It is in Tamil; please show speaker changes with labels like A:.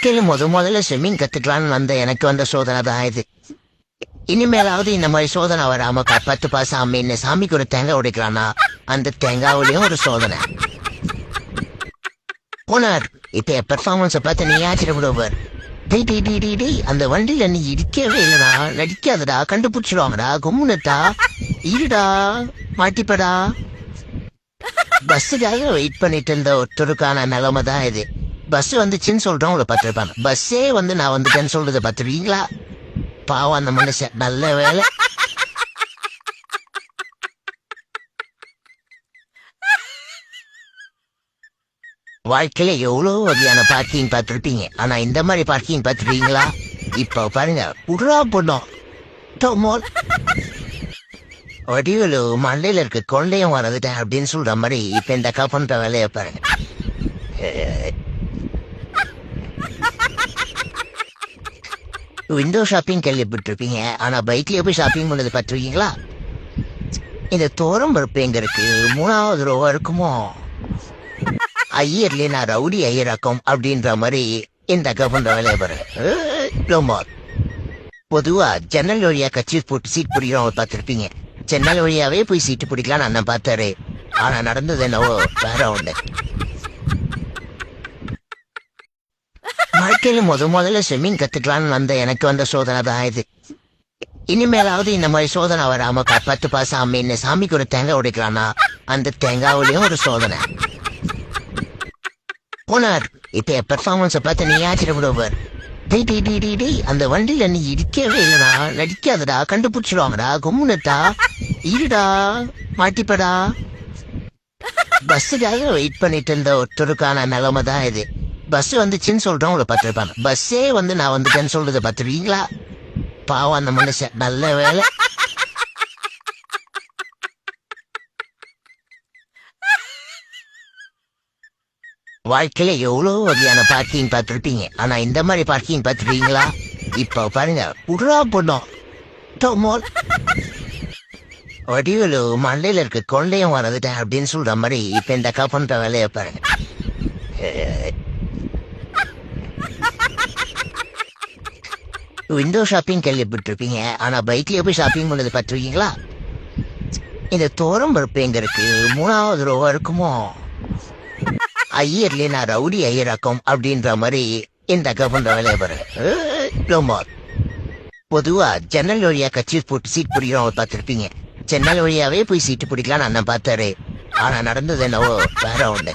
A: வாழ்க்கையில முத முதல்ல ஸ்விம்மிங் கத்துக்கலாம்னு வந்த எனக்கு வந்த சோதனை தான் இது. இனிமேலாவது இந்த மாதிரி சோதனை வராம காப்பாத்து பா சாமின்னு சாமிக்கு ஒரு தேங்காய் உடைக்கலாம்னா அந்த தேங்காவிலையும் ஒரு சோதனை. போனார். இப்ப என் பெர்ஃபார்மன்ஸை பார்த்து நீ ஆச்சரியப்படுவார் டேய் டேய் டேய் டேய் டேய் அந்த வண்டியில நீ இடிக்கவே இல்லடா. நடிக்காதடா. கண்டுபிடிச்சிருவாங்கடா. கும்முனட்டா. இருடா. மாட்டிப்படா. பஸ்ஸுக்காக வெயிட் பண்ணிட்டு இருந்த ஒருத்தருக்கான நிலைமை தான் இது. பஸ் வந்துச்சுன்னு சொல்றோம் உங்களை பார்த்துருப்பாங்க. பஸ்ஸே வந்து நான் வந்துட்டேன்னு சொல்றதை பார்த்துருவீங்களா பாவம் அந்த மனுஷன். நல்ல வேலை வாழ்க்கையில எவ்வளோ வகையான பார்க்கிங் பார்த்துருப்பீங்க. ஆனா இந்த மாதிரி பார்க்கிங் பார்த்துருக்கீங்களா? இப்போ பாருங்க புறா பொண்ணும் டோமோல் வடிவலு மண்டையில் இருக்க கொள்ளையும் வரதுட்டேன் அப்படின்னு சொல்ற மாதிரி இப்போ இந்த அக்கா பண்ற வேலையை பாருங்க. விண்டோ ஷாப்பிங் கேள்விப்பட்டிருப்பீங்க. ஆனா பைக்லயே போய் ஷாப்பிங் பண்ணது பார்த்துருக்கீங்களா? இந்த தோரம் பருப்பு எங்க இருக்கு? மூணாவது ரூபா இருக்குமோ? ஐயர்லயே நான் ரவுடி ஐயராக்கம் அப்படின்ற மாதிரி இந்த அக்கா பண்ற வேலையை பாருங்க பொதுவா ஜன்னல் வழியா கட்சி போட்டு சீட் பிடிக்கிறவங்க பார்த்துருப்பீங்க. ஜன்னல் வழியாவே போய் சீட்டு பிடிக்கலாம்னு அண்ணன் பார்த்தாரு. ஆனா நடந்தது என்னவோ வேற ஒண்ணு. வாழ்க்கையில முத முதல்ல ஸ்விம்மிங் கத்துக்கலாம்னு வந்த எனக்கு வந்த சோதனை தான் இது. இனிமேலாவது இந்த மாதிரி சோதனை வராம காப்பாத்து பா சாமின்னு சாமிக்கு ஒரு தேங்காய் உடைக்கலாம்னா அந்த தேங்காவிலையும் ஒரு சோதனை. போனார். இப்ப என் பெர்ஃபார்மன்ஸை பார்த்து நீ ஆச்சரியப்படுவார் டேய் டேய் டேய் டேய் டேய் அந்த வண்டியில நீ இடிக்கவே இல்லடா. நடிக்காதடா. கண்டுபிடிச்சிருவாங்கடா. கும்முனட்டா. இருடா. மாட்டிப்படா. பஸ்ஸுக்காக வெயிட் பண்ணிட்டு இருந்த ஒருத்தருக்கான நிலைமை தான் இது. பஸ் வந்துச்சுன்னு சொல்றோம் உங்களை பார்த்துருப்பாங்க. பஸ்ஸே வந்து நான் வந்துட்டேன்னு சொல்றதை பார்த்துருவீங்களா பாவம் அந்த மனுஷன். நல்ல வேலை வாழ்க்கையில எவ்வளோ வகையான பார்க்கிங் பார்த்துருப்பீங்க. ஆனா இந்த மாதிரி பார்க்கிங் பார்த்துருக்கீங்களா? இப்போ பாருங்க புறா பொண்ணும் டோமோல் வடிவலு மண்டையில் இருக்க கொள்ளையும் வரதுட்டேன் அப்படின்னு சொல்ற மாதிரி இப்போ இந்த அக்கா பண்ற வேலையை பாருங்க. விண்டோ ஷாப்பிங் கேள்விப்பட்டிருப்பீங்க. ஆனா பைக்லயே போய் ஷாப்பிங் பண்ணது பார்த்துருக்கீங்களா? இந்த தோரம் பருப்பு எங்க இருக்கு? மூணாவது ரோவா இருக்குமோ? ஐயர்லயே நான் ரவுடி ஐயராக்கம் அப்படின்ற மாதிரி இந்த அக்கா பண்ற வேலையை பாருங்க பொதுவா ஜன்னல் வழியா கட்சி போட்டு சீட் பிடிக்கிறவங்க பார்த்துருப்பீங்க. ஜன்னல் வழியாவே போய் சீட்டு பிடிக்கலாம்னு அண்ணன் பார்த்தாரு. ஆனா நடந்தது என்னவோ வேற ஒண்ணு.